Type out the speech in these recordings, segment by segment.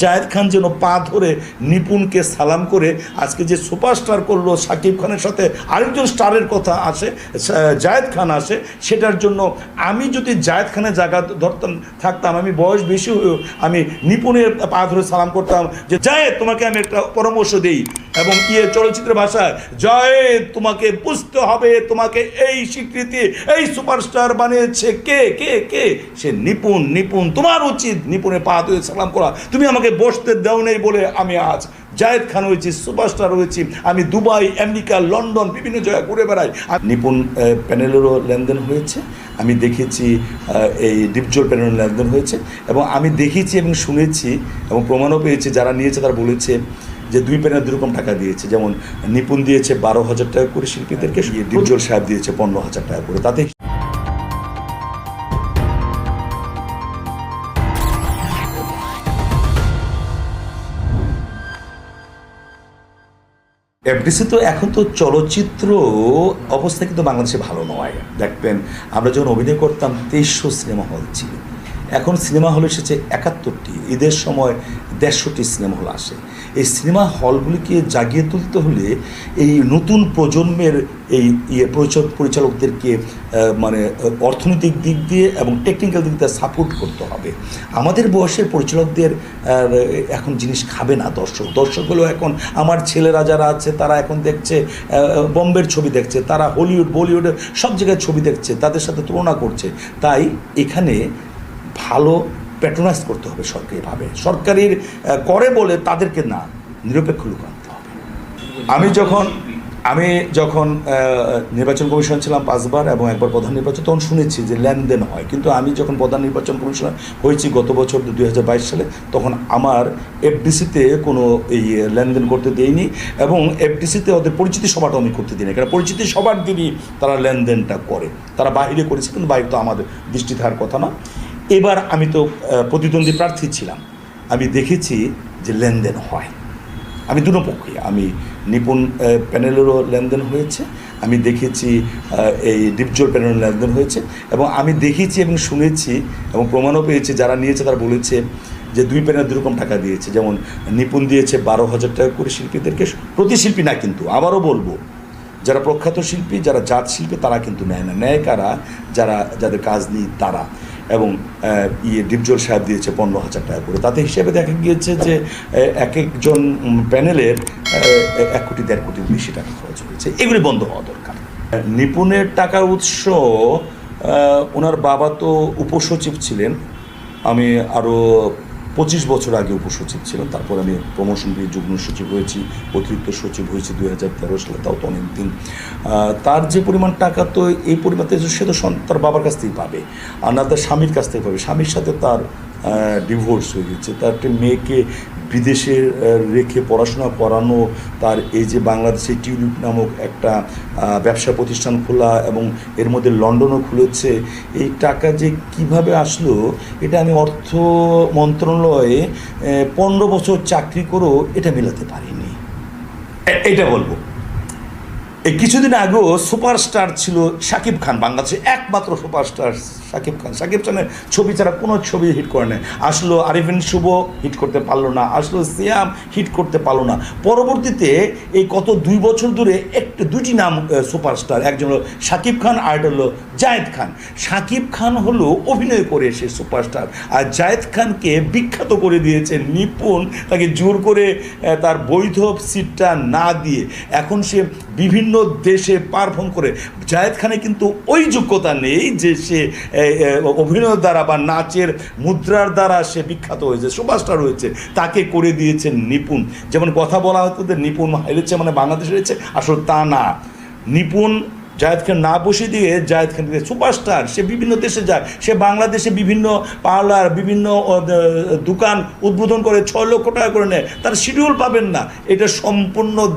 জায়েদ খান যেন পা ধরে নিপুণকে সালাম করে আজকে যে সুপারস্টার করল সাকিব খানের সাথে আরেকজন স্টারের কথা আসে জায়েদ খান আসে, সেটার জন্য আমি যদি জায়েদ খানের জায়গা ধরতাম, থাকতাম, আমি বয়স বেশি হয়েও আমি নিপুণের পা ধরে সালাম করতাম যে, জায়েদ, তোমাকে আমি একটা পরামর্শ দিই। এবং ইয়ে চলচ্চিত্র ভাষায়, জয়েদ, তোমাকে বুঝতে হবে, তোমাকে এই স্বীকৃতি, এই সুপারস্টার বানিয়েছে কে কে কে? সে নিপুণ নিপুণ, তোমার উচিত নিপুণের পা ধরে সালাম করা। তুমি আমাকে বসতে দাও নেই বলে আমি আজ জায়েদ খান হয়েছি সুপারস্টার হয়েছি আমি দুবাই আমেরিকা লন্ডন বিভিন্ন জায়গায় ঘুরে বেড়াই। আর নিপুণ প্যানেলেরও লেনদেন হয়েছে। আমি দেখেছি এই ডিপজোর প্যানেলের লেনদেন হয়েছে। এবং আমি দেখেছি এবং শুনেছি এবং প্রমাণও পেয়েছি যারা নিয়েছে তারা বলেছে যে দুই প্যানেল দুরকম টাকা দিয়েছে। যেমন নিপুণ দিয়েছে বারো হাজার টাকা করে শিল্পীদেরকে ডিপজোর সাহেব দিয়েছে পনেরো হাজার টাকা করে। তাতে এফডিসি তো এখন তো চলচ্চিত্র অবস্থা কিন্তু বাংলাদেশে ভালো নয়। দেখবেন, আমরা যখন অভিনয় করতাম, তেইশশো সিনেমা হল ছিল। এখন সিনেমা হল এসেছে একাত্তরটি। ঈদের সময় দেড়শোটি সিনেমা হল আসে। এই সিনেমা হলগুলিকে জাগিয়ে তুলতে হলে এই নতুন প্রজন্মের এই ইয়ে পরিচালক পরিচালকদেরকে মানে অর্থনৈতিক দিক দিয়ে এবং টেকনিক্যাল দিক দিয়ে সাপোর্ট করতে হবে। আমাদের বয়সের পরিচালকদের এখন জিনিস খাবে না দর্শক। দর্শকগুলো এখন আমার ছেলেরা যারা আছে, তারা এখন দেখছে বম্বের ছবি দেখছে, তারা হলিউড, বলিউডের সব জায়গায় ছবি দেখছে, তাদের সাথে তুলনা করছে। তাই এখানে ভালো প্যাট্রোনাইজ করতে হবে সরকারিভাবে। সরকারির করে বলে তাদেরকে না, নিরপেক্ষ লোক আনতে হবে। আমি যখন আমি যখন নির্বাচন কমিশন ছিলাম পাঁচবার এবং একবার প্রধান নির্বাচন, তখন শুনেছি যে লেনদেন হয়। কিন্তু আমি যখন প্রধান নির্বাচন কমিশনার হয়েছি গত বছর দু হাজার বাইশ সালে, তখন আমার এফডিসিতে কোনো এই লেনদেন করতে দেয়নি এবং এফডিসিতে ওদের পরিচিতি সভাটা আমি করতে দিইনি। কারণ পরিচিতি সবার দিনই তারা লেনদেনটা করে। তারা বাইরে করেছে, কিন্তু বাইরে তো আমাদের দৃষ্টি থাকার কথা না। এবার আমি তো প্রতিদ্বন্দ্বী প্রার্থী ছিলাম। আমি দেখেছি যে লেনদেন হয়। আমি দুটো আমি নিপুণ প্যানেলেরও লেনদেন হয়েছে, আমি দেখেছি এই ডিপজোর প্যানেলের লেনদেন হয়েছে এবং আমি দেখেছি এবং শুনেছি এবং প্রমাণও পেয়েছি, যারা নিয়েছে তারা বলেছে যে দুই প্যানেল দুরকম টাকা দিয়েছে। যেমন নিপুণ দিয়েছে বারো হাজার টাকা করে শিল্পীদেরকে, প্রতি শিল্পী না কিন্তু, আবারও বলব, যারা প্রখ্যাত শিল্পী, যারা জাত শিল্পী, তারা কিন্তু নেয় না। নেয় কারা? যারা, যাদের কাজ নেই, তারা। এবং ইয়ে ডিপজল সাহেব দিয়েছে পনেরো হাজার টাকা করে। তাতে হিসেবে দেখা গিয়েছে যে এক একজন প্যানেলের এক কোটি, দেড় কোটির বেশি টাকা খরচ হয়েছে। এগুলি বন্ধ হওয়া দরকার। নিপুণের টাকার উৎস ওনার বাবা তো উপসচিব ছিলেন। আমি আরও পঁচিশ বছর আগে উপসচিব ছিলাম তারপর আমি প্রমোশন পেয়ে যুগ্ম সচিব হয়েছি, অতিরিক্ত সচিব হয়েছি দুই হাজার তেরো সালে, তাও তো অনেক দিন তার যে পরিমাণ টাকা, তো এই পরিমাণ সে তো তার বাবার কাছ থেকেই পাবে। আর না, তার স্বামীর কাছ থেকে পাবে। স্বামীর সাথে তার ডিভোর্স হয়ে গেছে। তার একটা মেয়েকে বিদেশে রেখে পড়াশোনা করানো, তার এই যে বাংলাদেশে টিউলিপ নামক একটা ব্যবসা প্রতিষ্ঠান খোলা এবং এর মধ্যে লন্ডনও খুলেছে, এই টাকা যে কীভাবে আসলো, এটা আমি অর্থ মন্ত্রণালয়ে পনেরো বছর চাকরি করেও এটা মেলাতে পারিনি। এটা বলব। এই কিছুদিন আগেও সুপারস্টার ছিল শাকিব খান বাংলাদেশে একমাত্র সুপারস্টার শাকিব খান। শাকিব খানের ছবি ছাড়া কোনো ছবি হিট করে না আসলো আরিফিন শুভ, হিট করতে পারল না। আসলো সিয়াম, হিট করতে পারল না। পরবর্তীতে এই কত দুই বছর ধরে একটু দুটি নাম সুপারস্টার। একজন হলো শাকিব খান, আর একটা হলো জায়েদ খান। শাকিব খান হলো অভিনয় করে সে সুপারস্টার। আর জায়েদ খানকে বিখ্যাত করে দিয়েছে নিপুণ, তাকে জোর করে তার বৈধ সিটটা না দিয়ে। এখন সে বিভিন্ন দেশে পারফর্ম করে। জায়েদ খানে কিন্তু ওই যোগ্যতা নেই যে সে অভিনয়ের দ্বারা বা নাচের মুদ্রার দ্বারা সে বিখ্যাত হয়েছে, সুপারস্টার হয়েছে। তাকে করে দিয়েছেন নিপুণ। যেমন কথা বলা হতো যে নিপুণ হেরেছে মানে বাংলাদেশ হেরেছে আসলে তা না। নিপুণ জায়েদ খান না বসে দিয়ে জায়েদ খান সুপারস্টার, সে বিভিন্ন দেশে যায়, সে বাংলাদেশে বিভিন্ন পার্লার, বিভিন্ন দোকান উদ্বোধন করে, ছয় লক্ষ টাকা করে নেয়। তার শিডিউল পাবেন না। এটা সম্পূর্ণ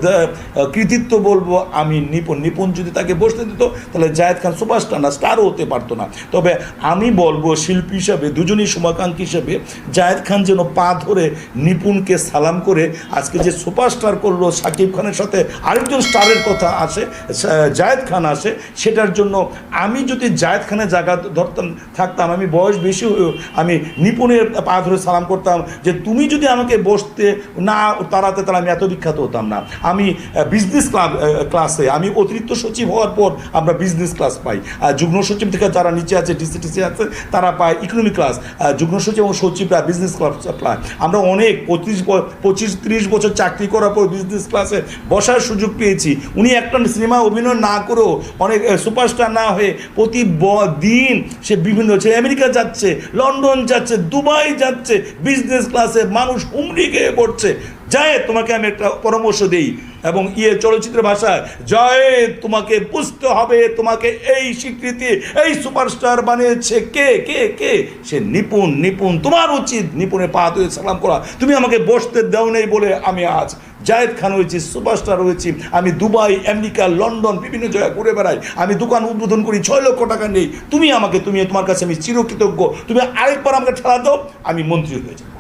কৃতিত্ব বলব আমি নিপুণ। নিপুণ যদি তাকে বসতে দিত, তাহলে জায়েদ খান সুপারস্টার না স্টারও হতে পারতো না। তবে আমি বলব শিল্পী হিসাবে, দুজনই সমাকাঙ্ক্ষী হিসাবে জায়েদ খান যেন পা ধরে নিপুণকে সালাম করে, আজকে যে সুপারস্টার করল সাকিব খানের সাথে আরেকজন স্টারের কথা সা- জায়েদ খান আসে সেটার জন্য আমি যদি জায়েদ খানের জায়গা ধরতাম, থাকতাম, আমি বয়স বেশি হয়েও আমি নিপুণের পা ধরে সালাম করতাম যে তুমি যদি আমাকে বসতে না তাড়াতে, তাহলে আমি এত বিখ্যাত হতাম না। আমি বিজনেস ক্লাব ক্লাসে আমি অতিরিক্ত সচিব হওয়ার পর আমরা বিজনেস ক্লাস পাই। আর যুগ্ম সচিব থেকে যারা নিচে আছে ডিসিটিসি আছে, তারা পায় ইকোনমি ক্লাস যুগ্ম সচিব এবং সচিবরা বিজনেস ক্লাস পায়। আমরা অনেক পঁচিশ পঁচিশ ত্রিশ বছর চাকরি করার পর বিজনেস ক্লাসে বসার সুযোগ পেয়েছি। উনি একটা সিনেমা অভিনয় না করেও অনেক সুপারস্টার না হয়ে প্রতি দিন সে বিভিন্ন সে আমেরিকা যাচ্ছে, লন্ডন যাচ্ছে, দুবাই যাচ্ছে বিজনেস ক্লাসে মানুষ হুমড়ি খেয়ে পড়ছে। যায় তোমাকে আমি একটা পরামর্শ দিই এবং ইয়ে চলচ্চিত্র ভাষায়, জয় তোমাকে বুঝতে হবে তোমাকে এই স্বীকৃতি, এই সুপারস্টার বানিয়েছে কে কে কে? সে নিপুণ নিপুণ, তোমার উচিত নিপুণে পা ধুয়ে সালাম করা। তুমি আমাকে বসতে দাও নেই বলে আমি আজ জায়েদ খান হয়েছি, সুপারস্টার হয়েছি। আমি দুবাই, আমেরিকা, লন্ডন, বিভিন্ন জায়গায় ঘুরে বেড়াই। আমি দোকান উদ্বোধন করি, ছয় লক্ষ টাকা নেই। তুমি আমাকে, তুমি তোমার কাছে আমি চিরকৃতজ্ঞ। তুমি আরেকবার আমাকে ঠেলা দাও, আমি মন্ত্রী হয়ে যাব।